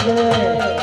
আসবে